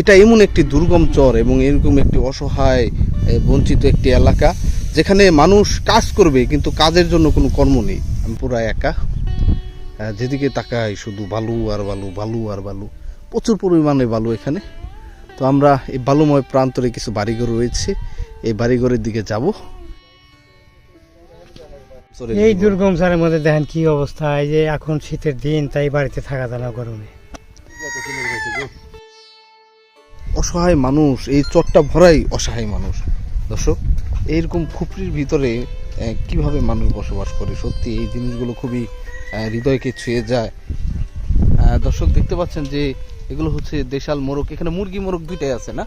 এটা এমন একটি দুর্গম চর এবং এরকম একটি অসহায় বঞ্চিত একটি এলাকা যেখানে মানুষ কাজ করবে কিন্তু কাজের জন্য কোনো কর্ম নেই। আমি পুরা একা। যেদিকে তাকাই শুধু বালু আর বালু বালু আর বালু। প্রচুর পরিমাণে বালু এখানে। তো আমরা এই বালুময় প্রান্তরে কিছু বাড়িঘর রয়েছে। এই বাড়িঘরের দিকে যাব। এই দুর্গম সারের মধ্যে দেখেন কি অবস্থা। এই যে এখন শীতের দিন, তাই বাড়িতে থাকা যায় গরমে। অসহায় মানুষ এই চরটা ভরাই অসহায় মানুষ। দর্শক এইরকম খুপড়ির ভিতরে কীভাবে মানুষ বসবাস করে? সত্যি এই জিনিসগুলো খুবই হৃদয়কে ছুঁয়ে যায়। দর্শক দেখতে পাচ্ছেন যে এগুলো হচ্ছে দেশাল মোরগ। এখানে মুরগি মোরগ দুইটাই আছে না?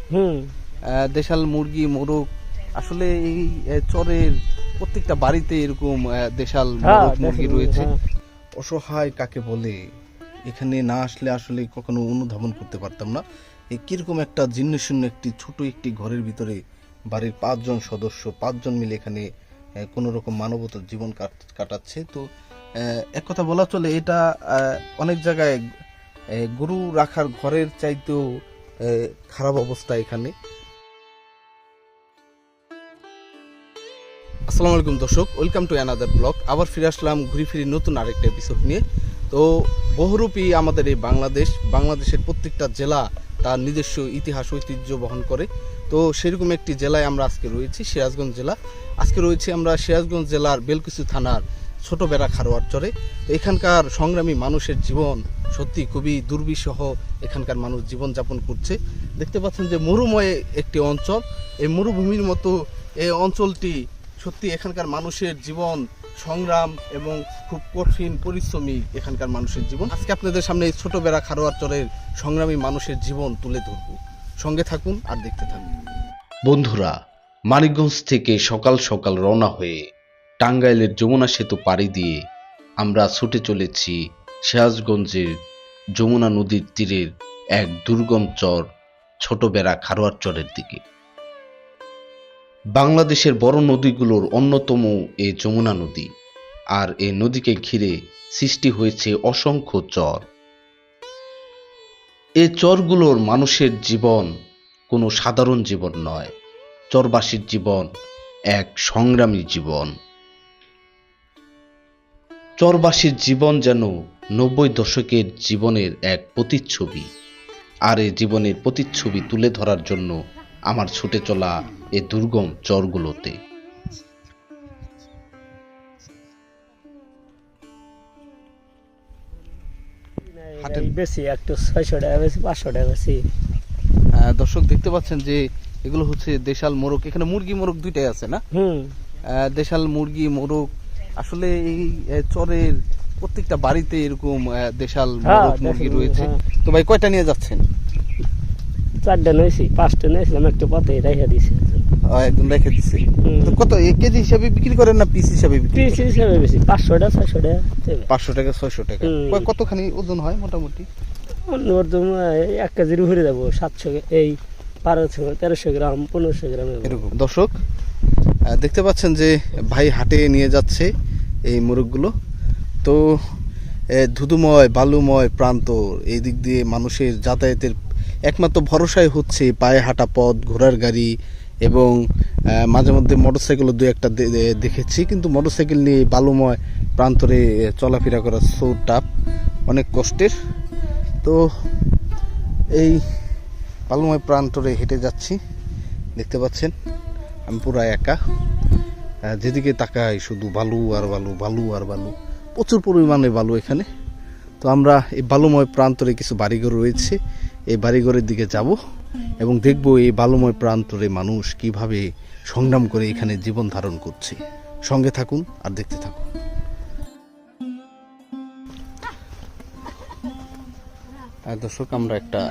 দেশাল মুরগি মোরগ। আসলে এই চরের প্রত্যেকটা বাড়িতে এরকম দেশাল হ্যাঁ, মোরগ মুরগি রয়েছে। হ্যাঁ। অসহায় কাকে বলে? এখানে না আসলে আসলে কখনো অনুধাবন করতে পারতাম না। এই কীরকম একটা জীর্ণ শূন্য একটি ছোট একটি ঘরের ভিতরে বাড়ির পাঁচজন সদস্য, পাঁচজন মিলে এখানে কোনো রকম মানবতার জীবন কাটাচ্ছে। তো এক কথা বলা চলে, এটা অনেক জায়গায় গরু রাখার ঘরের চাইতেও খারাপ অবস্থা এখানে। আসসালামু আলাইকুম দর্শক, ওয়েলকাম টু অ্যানাদার ব্লগ। আবার ফিরে আসলাম ঘুরি ফিরি নতুন আরেকটা এপিসোড নিয়ে। তো, বহুরূপী আমাদের এই বাংলাদেশ, বাংলাদেশের প্রত্যেকটা জেলা তার নিজস্ব ইতিহাস, ঐতিহ্য বহন করে। তো সেরকম একটি জেলায় আমরা আজকে রয়েছি, সিরাজগঞ্জ জেলা। আজকে রয়েছি আমরা সিরাজগঞ্জ জেলার বেলকুচি থানার ছোট বেড়া খারোয়ার চরে। তো এখানকার সংগ্রামী মানুষের জীবন সত্যি খুবই দুর্বিষহ এখানকার মানুষ জীবনযাপন করছে। দেখতে পাচ্ছেন যে মরুময় একটি অঞ্চল। এই মরুভূমির মতো এই অঞ্চলটি সত্যি এখানকার মানুষের জীবন সংগ্রাম এবং খুব কঠিন পরিশ্রমী এখানকার মানুষের জীবন। আজকে আপনাদের সামনে এই ছোট বেড়া খারোয়ার চরের সংগ্রামী মানুষের জীবন তুলে ধরব। সঙ্গে থাকুন আর দেখতে থাকুন। বন্ধুরা, মানিকগঞ্জ থেকে সকাল সকাল রওনা হয়ে টাঙ্গাইলের যমুনা সেতু পাড়ি দিয়ে আমরা ছুটে চলেছি সিরাজগঞ্জের যমুনা নদীর তীরের এক দুর্গম চর ছোট বেড়া খারোয়ার চরের দিকে। বাংলাদেশের বড় নদীগুলোর অন্যতম এ যমুনা নদী। আর এই নদীকে ঘিরে সৃষ্টি হয়েছে অসংখ্য চর। এই চরগুলোর মানুষের জীবন কোনো সাধারণ জীবন নয়। চরবাসীর জীবন এক সংগ্রামী জীবন। চরবাসীর জীবন যেন নব্বই দশকের জীবনের এক প্রতিচ্ছবি। আর এই জীবনের প্রতিচ্ছবি তুলে ধরার জন্য আমার ছুটে চলা এ দুর্গম চরগুলোতে। হাটের- বেশি একটু ছয়শো টাকা বেশি পাঁচশো টাকা বেশি। দর্শক দেখতে পাচ্ছেন যে এগুলো হচ্ছে দেশাল মোরগ। এখানে মুরগি মোরগ দুইটাই আছে না? হুম। আহ, দেশাল মুরগি মোরগ। আসলে এই চরের প্রত্যেকটা বাড়িতে এরকম আহ, দেশাল হ্যাঁ, মোরগ মুরগি রয়েছে। হ্যাঁ। তো ভাই কয়টা নিয়ে যাচ্ছেন? চারটে নিয়েছি পাঁচটা নিয়েছিলাম একটু পথে রেখে দিয়েছি একদম রেখে কত কেজি হিসাবে বিক্রি করেন না পিস হিসাবে পিস হিসাবে বেশি পাঁচশো টাকা ছয়শো টাকা পাঁচশো টাকা ছয়শো টাকা। কতখানি ওজন হয় মোটামুটি? এক কেজির যাব সাতশো এই বারোশো তেরোশো গ্রাম পনেরোশো গ্রাম এরকম। দর্শক দেখতে পাচ্ছেন যে ভাই হাটে নিয়ে যাচ্ছে এই মোরগগুলো। তো ধুধুময় বালুময় প্রান্ত এই দিক দিয়ে মানুষের যাতায়াতের একমাত্র ভরসাই হচ্ছে পায়ে হাঁটা পথ, ঘোড়ার গাড়ি এবং মাঝে মধ্যে মোটরসাইকেলও দু একটা দেখেছি। কিন্তু মোটরসাইকেল নিয়ে বালুময় প্রান্তরে চলাফেরা করা সো টাফ অনেক কষ্টের। তো এই বালুময় প্রান্তরে হেঁটে যাচ্ছি। দেখতে পাচ্ছেন, আমি পুরা একা। যেদিকে তাকাই শুধু বালু আর বালু বালু আর বালু। প্রচুর পরিমাণে বালু এখানে। তো আমরা এই বালুময় প্রান্তরে কিছু বাড়িঘর রয়েছে। এই বাড়িঘরের দিকে যাব এবং দেখব এই বালুময় প্রান্তরে মানুষ কীভাবে সংগ্রাম করে এখানে জীবন ধারণ করছে। সঙ্গে থাকুন আর দেখতে থাকুন। দর্শক আমরা একটা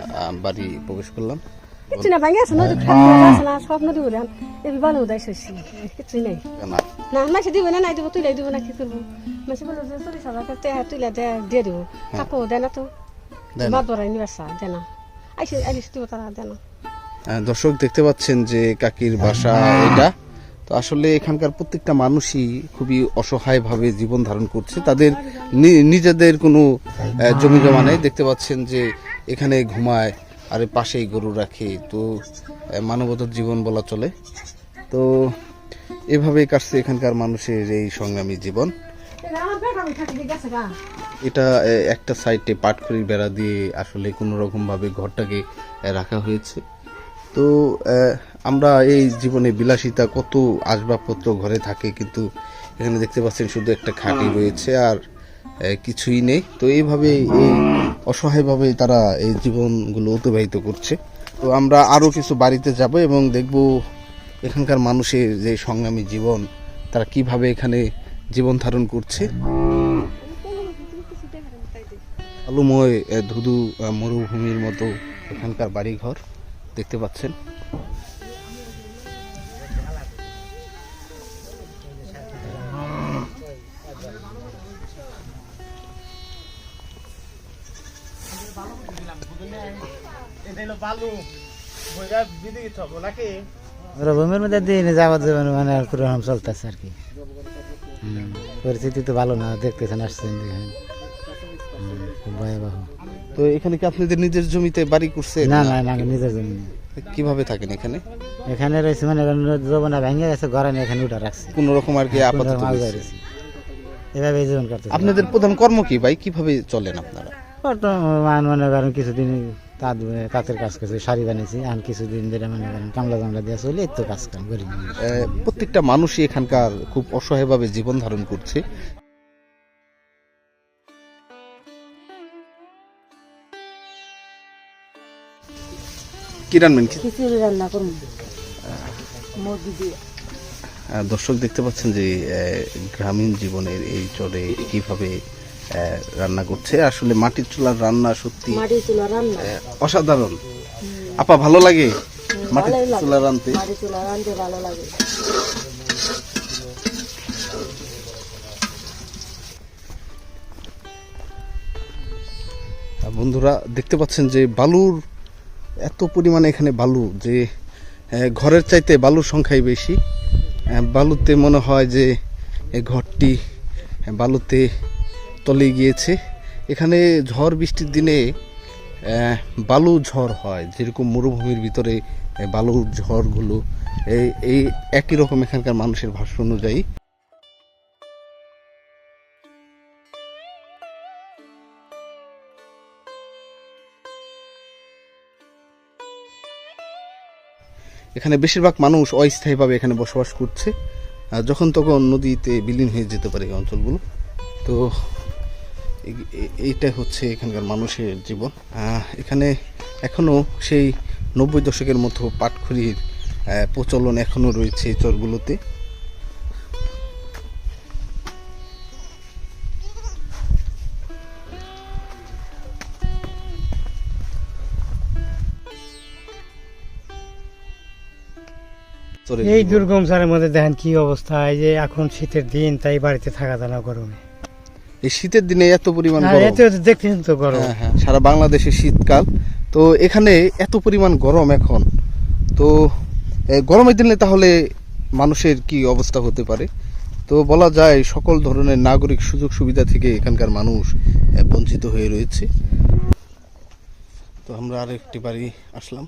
বাড়ি প্রবেশ করলাম। কিছু না ভাঙে আছে নদী না সব নদী বলে এই ভালো উদাই শস্য কিছু নেই। না। না মাসে দিবে না নাই দিব না কি করব মাসে বলে চল্লিশ হাজার করতে দে দিয়ে দিব। কাকু দেয় না তো। দেয় বড়াই নিয়ে দেয় না। আইসি আইসি দিব তারা দেয় দর্শক দেখতে পাচ্ছেন যে কাকির বাসা এটা। তো আসলে এখানকার প্রত্যেকটা মানুষই খুবই অসহায়ভাবে জীবন ধারণ করছে। তাদের নি- নিজেদের কোনো জমি জমা নেই। দেখতে পাচ্ছেন যে এখানে ঘুমায় আর পাশেই গরু রাখে। তো মানবতার জীবন বলা চলে। তো এভাবেই কাটছে এখানকার মানুষের এই সংগ্রামী জীবন। এটা একটা সাইডে পাটখড়ির বেড়া দিয়ে আসলে কোনো রকম ভাবে ঘরটাকে রাখা হয়েছে। তো আমরা এই জীবনে বিলাসিতা কত আসবাবপত্র ঘরে থাকে কিন্তু এখানে দেখতে পাচ্ছেন শুধু একটা খাটই রয়েছে আর কিছুই নেই। তো এইভাবে এই অসহায়ভাবে তারা এই জীবনগুলো অতিবাহিত করছে। তো আমরা আরও কিছু বাড়িতে যাব এবং দেখব এখানকার মানুষের যে সংগ্রামী জীবন তারা কীভাবে এখানে জীবন ধারণ করছে। আলুময় ধুধু মরুভূমির মতো এখানকার বাড়িঘর দেখতে পাচ্ছেন। মধ্যে দিন যাওয়ার জীবন মানে আর চলতেছে আর কি। পরিস্থিতি তো ভালো না দেখতেছেন আসছেন দেখেন। ভয়াবহ। তো এখানে কি আপনাদের নিজের জমিতে বাড়ি করছে না না না নিজের জমি না। কীভাবে থাকেন এখানে? এখানে রয়েছে মানে জবনা ভেঙে গেছে ঘরে এখানে উঠে রাখছে। কোন রকম আর কি আপাতত। এভাবে জীবন কাটতেছে। আপনাদের প্রধান কর্ম কি ভাই? কীভাবে চলেন আপনারা? বর্তমান মনে করেন কিছুদিন তাঁত তাঁতের কাজ করছে শাড়ি বানিয়েছি আর কিছুদিন ধরে মনে করেন কামলা জামলা দিয়ে চলে এই তো কাজ কাম করি। প্রত্যেকটা মানুষই এখানকার খুব অসহায়ভাবে জীবন ধারণ করছে। কি রান্নবেন খিচুড়ি রান্না করুন মুরগি দিয়ে। দর্শক দেখতে পাচ্ছেন যে গ্রামীণ জীবনের এই চরে কীভাবে রান্না করছে। আসলে মাটির চুলার রান্না সত্যি অসাধারণ। আপা ভালো লাগে মাটির চুলা রানতে ভালো লাগে। বন্ধুরা দেখতে পাচ্ছেন যে বালুর এত পরিমাণে এখানে বালু যে ঘরের চাইতে বালুর সংখ্যাই বেশি। বালুতে মনে হয় যে ঘরটি বালুতে তলে গিয়েছে। এখানে ঝড় বৃষ্টির দিনে বালু ঝড় হয়, যেরকম মরুভূমির ভিতরে বালুর ঝড়গুলো এই এই একই রকম এখানকার মানুষের ভাষ্য অনুযায়ী। এখানে বেশিরভাগ মানুষ অস্থায়ীভাবে এখানে বসবাস করছে। যখন তখন নদীতে বিলীন হয়ে যেতে পারে এই অঞ্চলগুলো। তো এই- এই- এইটাই হচ্ছে এখানকার মানুষের জীবন। এখানে এখনও সেই নব্বই দশকের মতো পাটখুরির প্রচলন এখনও রয়েছে এই চরগুলোতে। চরের এই দুর্গম সারের মধ্যে দেখেন কি অবস্থা এই যে এখন শীতের দিন তাই বাড়িতে থাকা যায় না গরমে। এই শীতের দিনে এত পরিমাণ গরম। এতে দেখতেছেন তো গরম। হ্যাঁ হ্যাঁ সারা বাংলাদেশে শীতকাল। তো এখানে এত পরিমাণ গরম এখন। তো গরমের দিনে তাহলে মানুষের কি অবস্থা হতে পারে? তো বলা যায় সকল ধরনের নাগরিক সুযোগ সুবিধা থেকে এখানকার মানুষ বঞ্চিত হয়ে রয়েছে। তো আমরা আর একটি বাড়ি আসলাম।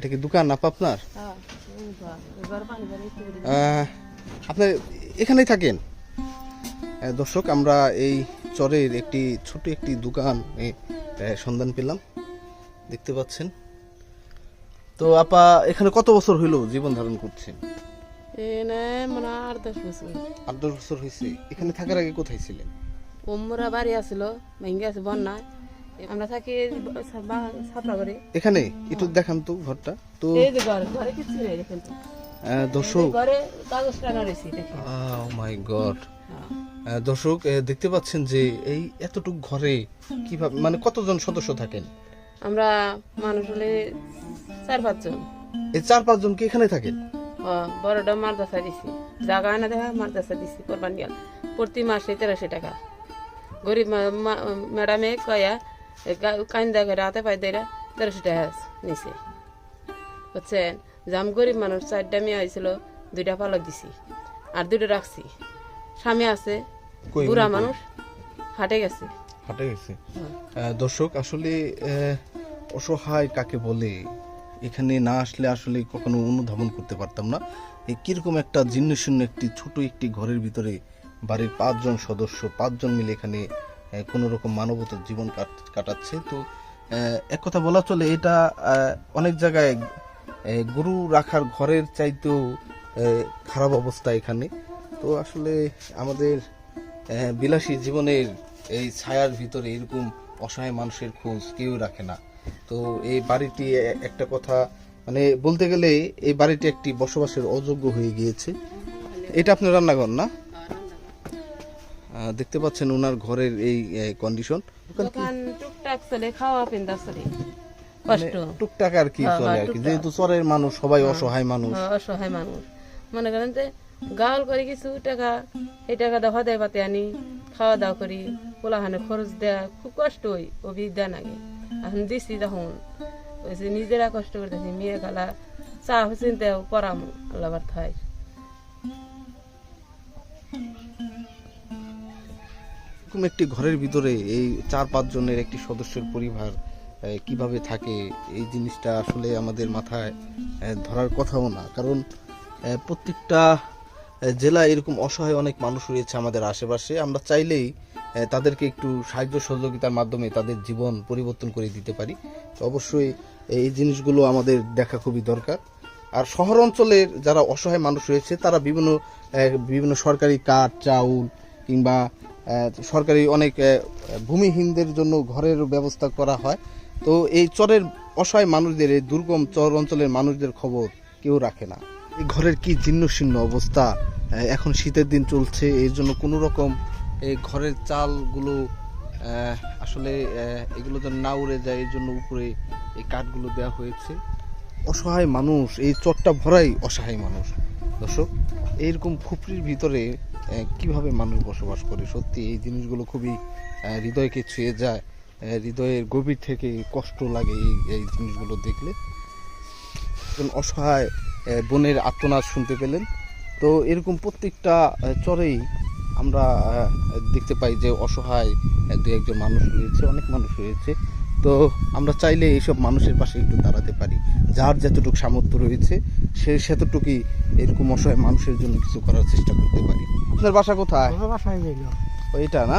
এটা কি দোকান আপা আপনার আপনি এখানেই থাকেন। দর্শক আমরা এই চরের একটি ছোট একটি দোকান সন্ধান পেলাম। দেখতে পাচ্ছেন। তো আপা এখানে কত বছর হইল জীবন ধারণ করছেন? আট দশ বছর। হয়েছে এখানে থাকার আগে কোথায় ছিলেন? ওমরা বাড়ি আসলো আছে বন্যায়। আমরা থাকি এখানে? একটু দেখান তো ঘরটা। তো এই যে ঘর ঘরে কিছু নেই দেখেন তো। দর্শক ঘরে কাগজ টানা রয়েছে দেখেন। মাই গড হ্যাঁ। দর্শক দেখতে পাচ্ছেন যে এই এতটুক ঘরে কীভাবে মানে কতজন সদস্য থাকেন? আমরা মানুষ হলে চার পাঁচজন। এই চার পাঁচজন কি এখানে থাকেন? বড়টা মারদাসা দিছি। জাগা না দেখা মারদাসা দিছি কোরবান প্রতি মাসে তেরোশো টাকা। গরিব ম্যাডামে কয়া কান্দা করে হাতে তেরোশো টাকা নিছে বুঝছেন গরিব মানুষ চারটা মেয়ে হয়েছিল দুইটা পালক দিছি আর দুটো রাখছি স্বামী আছে বুড়া মানুষ হাটে গেছে ফাটে গেছে দর্শক আসলে অসহায় কাকে বলে এখানে না আসলে আসলে কখনো অনুধাবন করতে পারতাম না। এই কীরকম একটা জীর্ণ শূন্য একটি ছোট একটি ঘরের ভিতরে বাড়ির পাঁচজন সদস্য পাঁচজন মিলে এখানে কোনো রকম মানবতার জীবন কাটাচ্ছে। তো এক কথা বলা চলে, এটা অনেক জায়গায় গরু রাখার ঘরের চাইতেও খারাপ অবস্থা এখানে। তো আসলে আমাদের বিলাসী জীবনের এই ছায়ার ভিতরে এরকম অসহায় মানুষের খোঁজ কেউ রাখে না। তো এই বাড়িটি একটা কথা মানে বলতে গেলে, এই বাড়িটি একটি বসবাসের অযোগ্য হয়ে গিয়েছে। এটা আপনার রান্নাঘর না? দেখতে পাচ্ছেন ওনার ঘরের এই কন্ডিশন দোকান টুকটাক চলে খাওয়া পিন্দা চলে। কষ্ট। টুকটাক আর কি হ্যাঁ, চলে হ্যাঁ, আর কি। যেহেতু চরের মানুষ সবাই অসহায় মানুষ। হ্যাঁ, অসহায় মানুষ। মনে করেন যে গাওয়াল করে কিছু টাকা এই টাকা দেখা দেয় পাতে আনি খাওয়া দাওয়া করি পোলাহানে খরচ দেয়া খুব কষ্ট হই অভি দেন আগে। এখন দিছি তখন ওই নিজেরা কষ্ট করতেছি মেয়ে গালা চা হুসিন দেও পরামু আল্লাহ থাই এরকম একটি ঘরের ভিতরে এই চার পাঁচ জনের একটি সদস্যের পরিবার কীভাবে থাকে? এই জিনিসটা আসলে আমাদের মাথায় ধরার কথাও না। কারণ প্রত্যেকটা জেলায় এরকম অসহায় অনেক মানুষ রয়েছে আমাদের আশেপাশে। আমরা চাইলেই তাদেরকে একটু সাহায্য সহযোগিতার মাধ্যমে তাদের জীবন পরিবর্তন করে দিতে পারি। তো অবশ্যই এই জিনিসগুলো আমাদের দেখা খুবই দরকার। আর শহর অঞ্চলের যারা অসহায় মানুষ রয়েছে, তারা বিভিন্ন বিভিন্ন সরকারি কাঠ, চাউল কিংবা সরকারি অনেক ভূমিহীনদের জন্য ঘরের ব্যবস্থা করা হয়। তো এই চরের অসহায় মানুষদের, এই দুর্গম চর অঞ্চলের মানুষদের খবর কেউ রাখে না। এই ঘরের কি জীর্ণ শীর্ণ অবস্থা এখন শীতের দিন চলছে, এর জন্য কোনো রকম এই ঘরের চালগুলো আসলে এগুলো যেন না উড়ে যায়, এর জন্য উপরে এই কাঠগুলো দেওয়া হয়েছে। অসহায় মানুষ, এই চরটা ভরাই অসহায় মানুষ। দর্শক এইরকম খুপড়ির ভিতরে কীভাবে মানুষ বসবাস করে? সত্যি এই জিনিসগুলো খুবই হৃদয়কে ছুঁয়ে যায় হৃদয়ের গভীর থেকে কষ্ট লাগে এই এই জিনিসগুলো দেখলে। অসহায় বোনের আত্মনাদ শুনতে পেলেন। তো এরকম প্রত্যেকটা চরেই আমরা দেখতে পাই যে অসহায় দু একজন মানুষ রয়েছে, অনেক মানুষ রয়েছে। তো আমরা চাইলে এইসব মানুষের পাশে একটু দাঁড়াতে পারি। যার যতটুকু সামর্থ্য রয়েছে সে সেতটুকুই এরকম অসহায় মানুষের জন্য কিছু করার চেষ্টা করতে পারি। আপনার বাসা কোথায়? এটা না?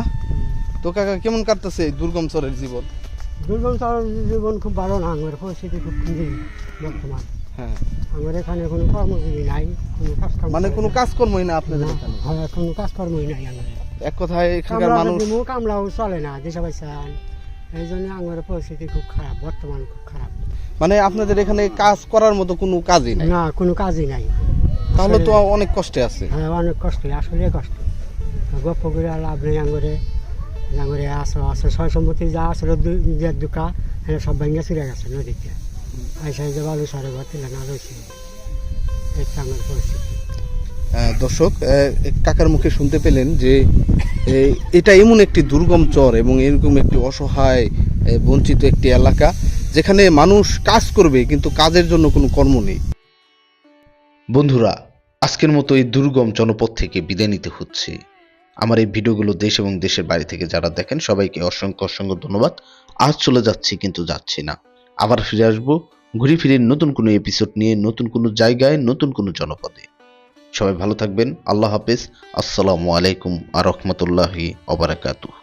তো কাকা কেমন কাটতেছে এই দুর্গম চরের জীবন? দুর্গম চর জীবন খুব ভালো না আমার পরিস্থিতি খুব বর্তমান। হ্যাঁ। আমার এখানে কোনো কর্মজীবী নাই কোনো কাজ মানে কোনো কাজকর্মই না আপনাদের এখানে? হ্যাঁ কোনো কাজকর্মই নাই আমার। এক কথায় এখানকার মানুষ কামলাও চলে না দেশে পয়সা এই জন্য আমার পরিস্থিতি খুব খারাপ বর্তমান খুব খারাপ। মানে আপনাদের এখানে কাজ করার মতো কোনো কাজই নাই? না কোনো কাজই নাই। তাহলে তো অনেক কষ্টে আছে। হ্যাঁ অনেক কষ্ট আসলে কষ্ট। গপ্প করে আর লাভ নেই আঙরে আঙরে আসো আসো ছয় সম্মতি যা আসলে দেড় দুকা হ্যাঁ সব ভেঙে ছিঁড়ে গেছে নদীতে। আইসা যে বালু সারে ভর্তি না রয়েছে। এটা আমার পরিস্থিতি। দর্শক কাকার মুখে শুনতে পেলেন যে এটা এমন একটি দুর্গম চর এবং এরকম একটি অসহায় বঞ্চিত একটি এলাকা যেখানে মানুষ কাজ করবে কিন্তু কাজের জন্য কোনো কর্ম নেই। বন্ধুরা, আজকের মতো এই দুর্গম জনপদ থেকে বিদায় নিতে হচ্ছে। আমার এই ভিডিওগুলো দেশ এবং দেশের বাইরে থেকে যারা দেখেন, সবাইকে অসংখ্য অসংখ্য ধন্যবাদ। আজ চলে যাচ্ছি কিন্তু যাচ্ছি না। আবার ফিরে আসব, ঘুরে ফিরে নতুন কোনো এপিসোড নিয়ে, নতুন কোনো জায়গায়, নতুন কোনো জনপদে। সবাই ভালো থাকবেন। আল্লাহ হাফেজ। আসসালামু আলাইকুম আ রহমতুল্লাহি অবরাকাতুহ